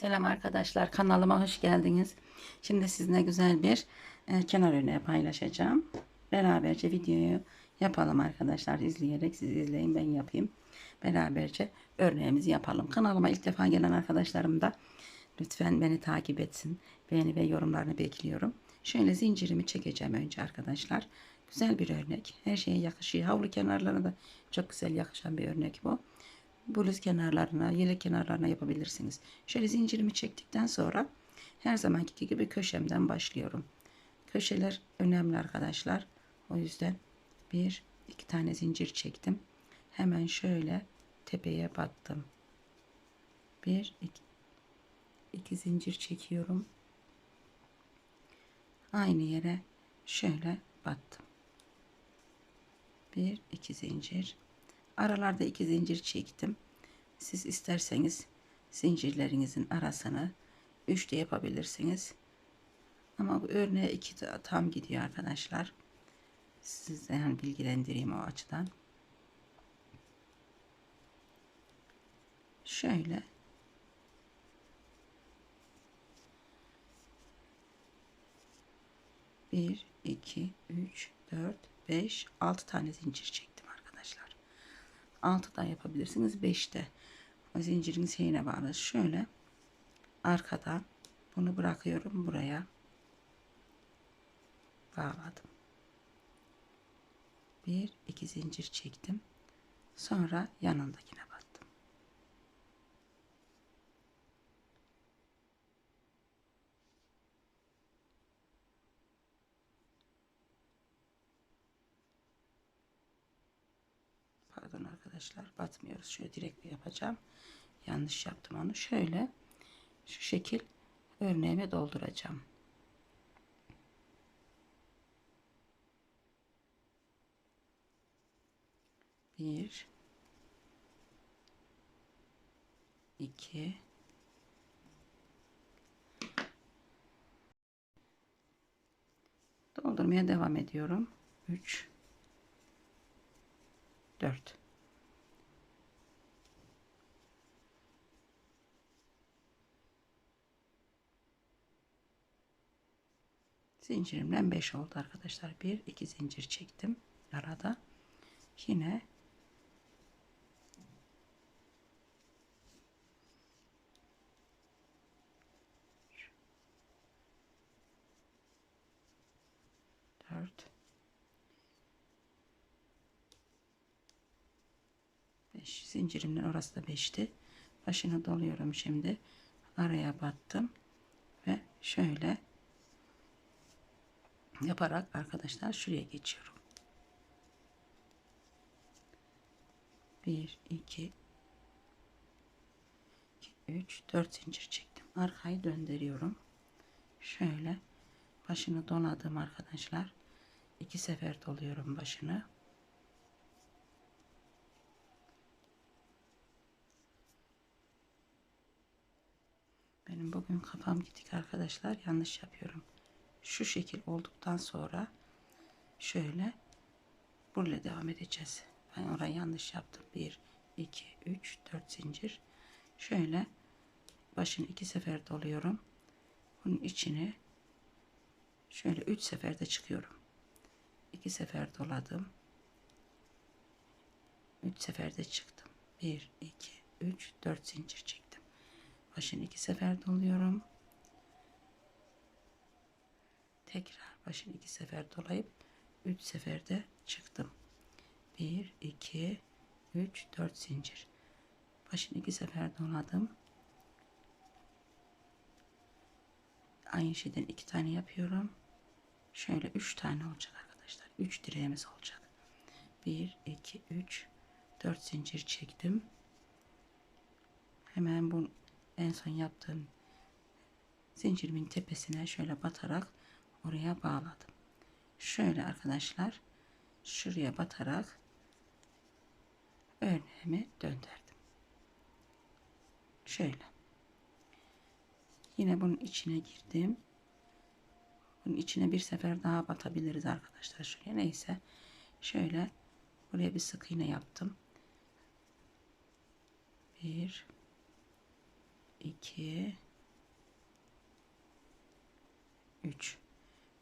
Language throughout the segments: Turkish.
Selam arkadaşlar kanalıma hoş geldiniz. Şimdi sizinle güzel bir e, kenar örneği paylaşacağım. Beraberce videoyu yapalım arkadaşlar izleyerek siz izleyin ben yapayım. Beraberce örneğimizi yapalım. Kanalıma ilk defa gelen arkadaşlarım da lütfen beni takip etsin. Beğeni ve yorumlarını bekliyorum. Şöyle zincirimi çekeceğim önce arkadaşlar. Güzel bir örnek. Her şeye yakışıyor. Havlu kenarlarına da çok güzel yakışan bir örnek bu bluz kenarlarına, yelek kenarlarına yapabilirsiniz. Şöyle zincirimi çektikten sonra her zamanki gibi köşemden başlıyorum. Köşeler önemli arkadaşlar. O yüzden bir iki tane zincir çektim. Hemen şöyle tepeye battım. Bir iki, iki zincir çekiyorum. Aynı yere şöyle battım. Bir iki zincir Aralarda iki zincir çektim. Siz isterseniz zincirlerinizin arasını 3 de yapabilirsiniz. Ama bu örneğe 2 tam gidiyor arkadaşlar. Size yani bilgilendireyim o açıdan. Şöyle bir, iki, üç, dört, beş, altı tane zincir çektim arkadaşlar. 6 da yapabilirsiniz 5 de zincirin şeyine bağlı. Şöyle arkadan bunu bırakıyorum buraya bağladım. Bir iki zincir çektim. Sonra yanındakine battım pardon arkadaşlar. Batmıyoruz. Şöyle direkt yapacağım. Yanlış yaptım onu. Şöyle şu şekil örneğime dolduracağım. Bir iki doldurmaya devam ediyorum. 3 4 zincirimden 5 oldu arkadaşlar. 1 2 zincir çektim arada. Yine dört beş zincirimden orası da beşti. Başını doluyorum şimdi. Araya battım ve şöyle yaparak arkadaşlar şuraya geçiyorum. 1 2 3 4 zincir çektim. Arkayı döndürüyorum. Şöyle başını donadım arkadaşlar. iki sefer doluyorum başını. Benim bugün kafam gidik arkadaşlar. Yanlış yapıyorum şu şekil olduktan sonra şöyle buraya devam edeceğiz. Ben orayı yanlış yaptım. 1 2 3 4 zincir. Şöyle başını iki sefer doluyorum. Bunun içine şöyle 3 seferde çıkıyorum. 2 sefer doladım. 3 seferde çıktım. 1 2 3 4 zincir çektim. Başını iki sefer doluyorum tekrar başını iki sefer dolayıp üç seferde çıktım. Bir, iki, üç, dört zincir. Başını iki sefer doladım. Aynı şeyden iki tane yapıyorum. Şöyle üç tane olacak arkadaşlar. Üç direğimiz olacak. Bir, iki, üç, dört zincir çektim. Hemen bu en son yaptığım zincirimin tepesine şöyle batarak oraya bağladım. Şöyle arkadaşlar şuraya batarak örneğimi döndürdüm. Şöyle. Yine bunun içine girdim. Bunun içine bir sefer daha batabiliriz arkadaşlar. Şuraya neyse. Şöyle buraya bir sık iğne yaptım. Bir, iki, 3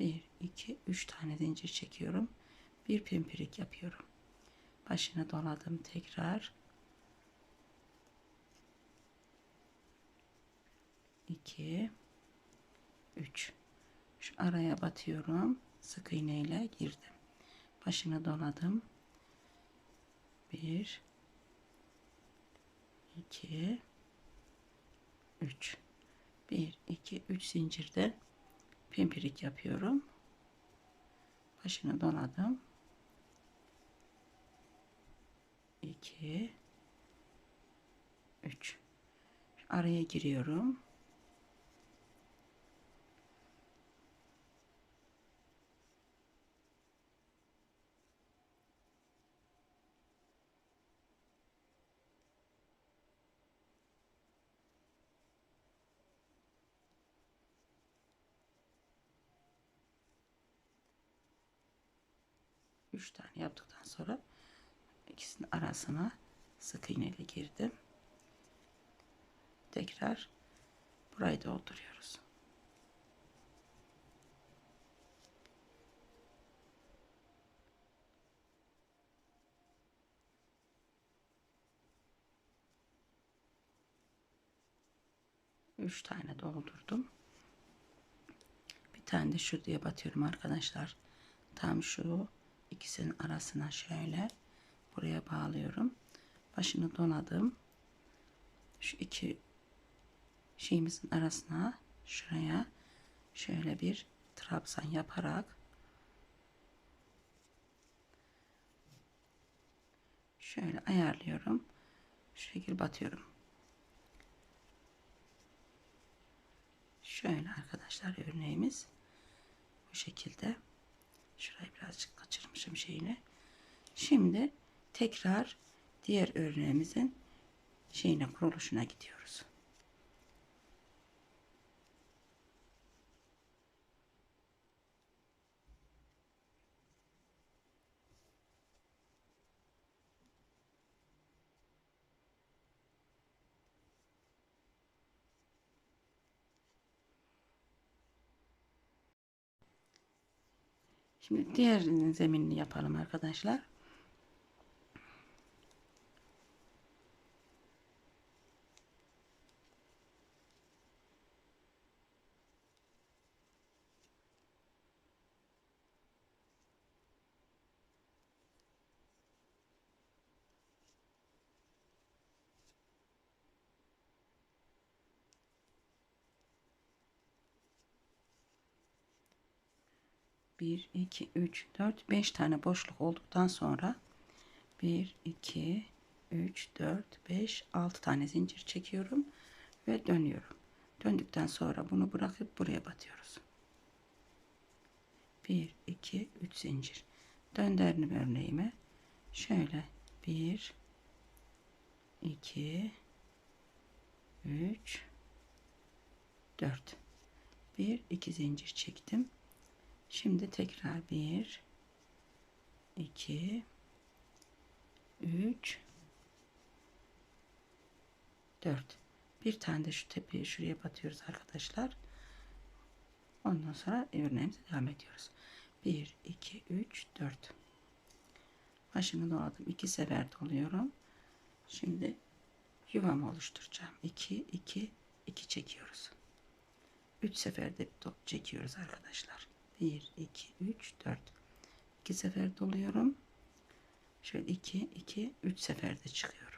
1 2 3 tane zincir çekiyorum. Bir pimpirik yapıyorum. Başına doladım tekrar. 2 3 şu araya batıyorum. Sık iğne ile girdim. Başına doladım. 1 2 3 1 2 3 zincirde pimpirik yapıyorum. Başını doladım. 2 3 araya giriyorum Üç tane yaptıktan sonra ikisinin arasına sık iğneyle girdim. Tekrar burayı dolduruyoruz. Üç tane doldurdum. Bir tane de şuraya batıyorum arkadaşlar. Tam şu ikisinin arasına şöyle buraya bağlıyorum. Başını donadım. Şu iki şeyimizin arasına şuraya şöyle bir trabzan yaparak şöyle ayarlıyorum. Şu şekil batıyorum. Şöyle arkadaşlar örneğimiz bu şekilde. Şurayı birazcık kaçırmışım şeyini. Şimdi tekrar diğer örneğimizin şeyine kuruluşuna gidiyoruz. Şimdi diğer zeminini yapalım arkadaşlar. Bir, iki, üç, dört, beş tane boşluk olduktan sonra bir, iki, üç, dört, beş, altı tane zincir çekiyorum ve dönüyorum. Döndükten sonra bunu bırakıp buraya batıyoruz. Bir, iki, üç zincir. Döndürdüm örneğime. Şöyle bir, iki, üç, dört. Bir, iki zincir çektim. Şimdi tekrar bir, iki, üç, dört. Bir tane de şu tepeye şuraya batıyoruz arkadaşlar. Ondan sonra örneğimize devam ediyoruz. 1, 2, 3, 4. Başını doladım. 2 sefer doluyorum. Şimdi yuvamı oluşturacağım. 2, 2, 2 çekiyoruz. 3 seferde çekiyoruz arkadaşlar. 1, 2, 3, 4. 2 sefer doluyorum. Şöyle 2, 2, 3 seferde çıkıyorum.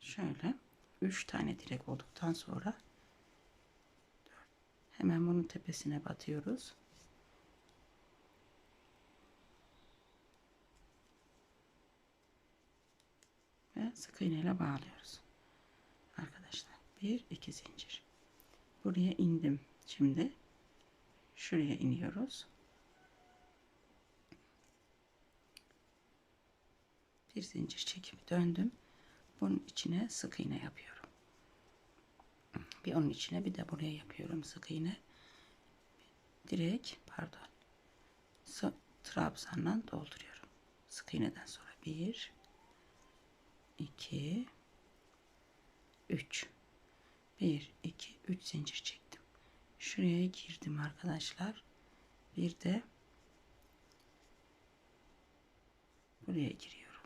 Şöyle 3 tane direk olduktan sonra hemen bunun tepesine batıyoruz. Ve sık iğne ile bağlıyoruz. Arkadaşlar bir iki zincir. Buraya indim. Şimdi şuraya iniyoruz. Bir zincir çekip döndüm bunun içine sık iğne yapıyorum. Bir onun içine bir de buraya yapıyorum sık iğne. Direkt pardon. Trabzan'dan dolduruyorum. Sık iğneden sonra bir, iki, üç. Bir, iki, üç zincir çektim. Şuraya girdim arkadaşlar. Bir de buraya giriyorum.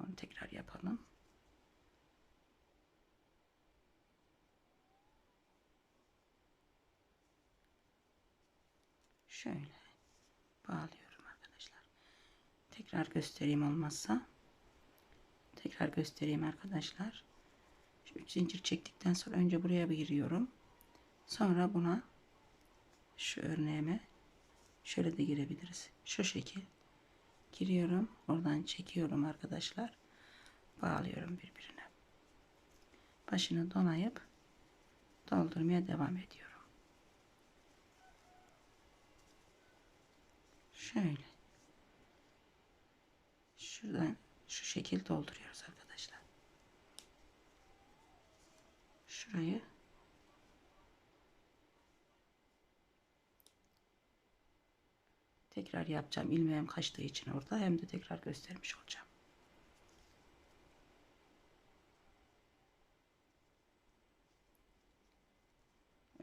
Onu tekrar yapalım. Şöyle bağlıyorum arkadaşlar. Tekrar göstereyim olmazsa. Tekrar göstereyim arkadaşlar. Şu üç zincir çektikten sonra önce buraya giriyorum. Sonra buna şu örneğime şöyle de girebiliriz. Şu şekil giriyorum. Oradan çekiyorum arkadaşlar. Bağlıyorum birbirine. Başını donayıp doldurmaya devam ediyorum. Şöyle. Şuradan şu şekil dolduruyoruz arkadaşlar. Şurayı tekrar yapacağım. İlmeğim kaçtığı için orada hem de tekrar göstermiş olacağım.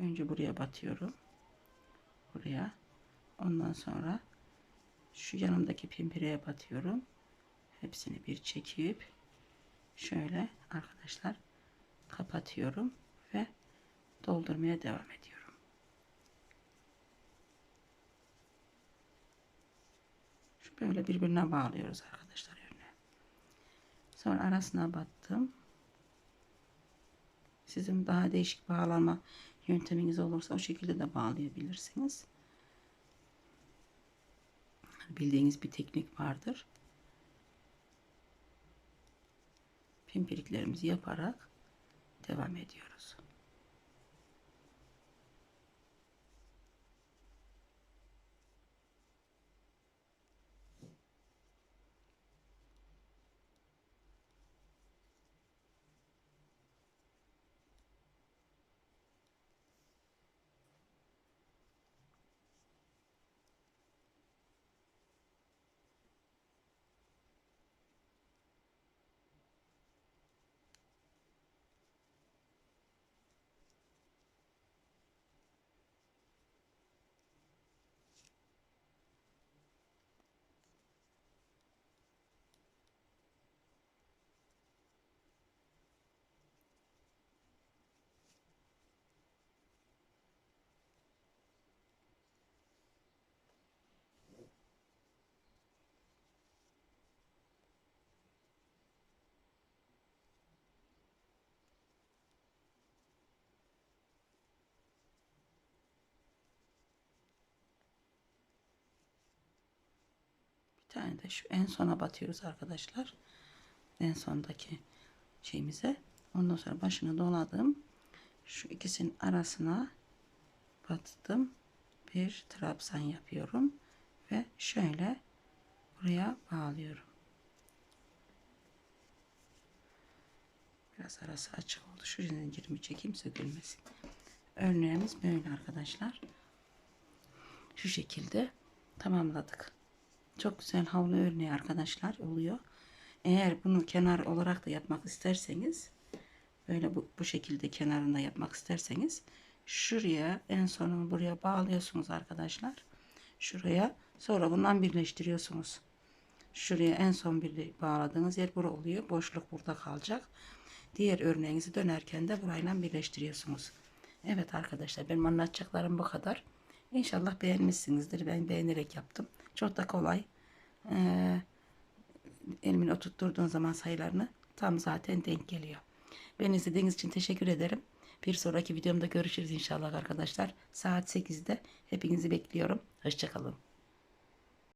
Önce buraya batıyorum. Buraya. Ondan sonra şu yanımdaki pimpireye batıyorum. Hepsini bir çekip şöyle arkadaşlar kapatıyorum ve doldurmaya devam ediyorum. Şu böyle birbirine bağlıyoruz arkadaşlar örneği. Sonra arasına battım. Sizin daha değişik bağlama yönteminiz olursa o şekilde de bağlayabilirsiniz. Bildiğiniz bir teknik vardır. Pimpiriklerimizi yaparak devam ediyoruz. Tane de şu en sona batıyoruz arkadaşlar. En sondaki şeyimize. Ondan sonra başını doladım. Şu ikisinin arasına battım. Bir trabzan yapıyorum. Ve şöyle buraya bağlıyorum. Biraz arası açık oldu. Şu zincirimi çekeyim sökülmesin. Örneğimiz böyle arkadaşlar. Şu şekilde tamamladık. Çok güzel havlu örneği arkadaşlar oluyor. Eğer bunu kenar olarak da yapmak isterseniz böyle bu, bu şekilde kenarında yapmak isterseniz şuraya en sonunu buraya bağlıyorsunuz arkadaşlar. Şuraya sonra bundan birleştiriyorsunuz. Şuraya en son bir bağladığınız yer bura oluyor. Boşluk burada kalacak. Diğer örneğinizi dönerken de burayla birleştiriyorsunuz. Evet arkadaşlar benim anlatacaklarım bu kadar. İnşallah beğenmişsinizdir. Ben beğenerek yaptım. Çok da kolay. Ee, elimin oturtturduğun zaman sayılarını tam zaten denk geliyor. Beni izlediğiniz için teşekkür ederim. Bir sonraki videomda görüşürüz inşallah arkadaşlar. Saat 8'de hepinizi bekliyorum. Hoşçakalın.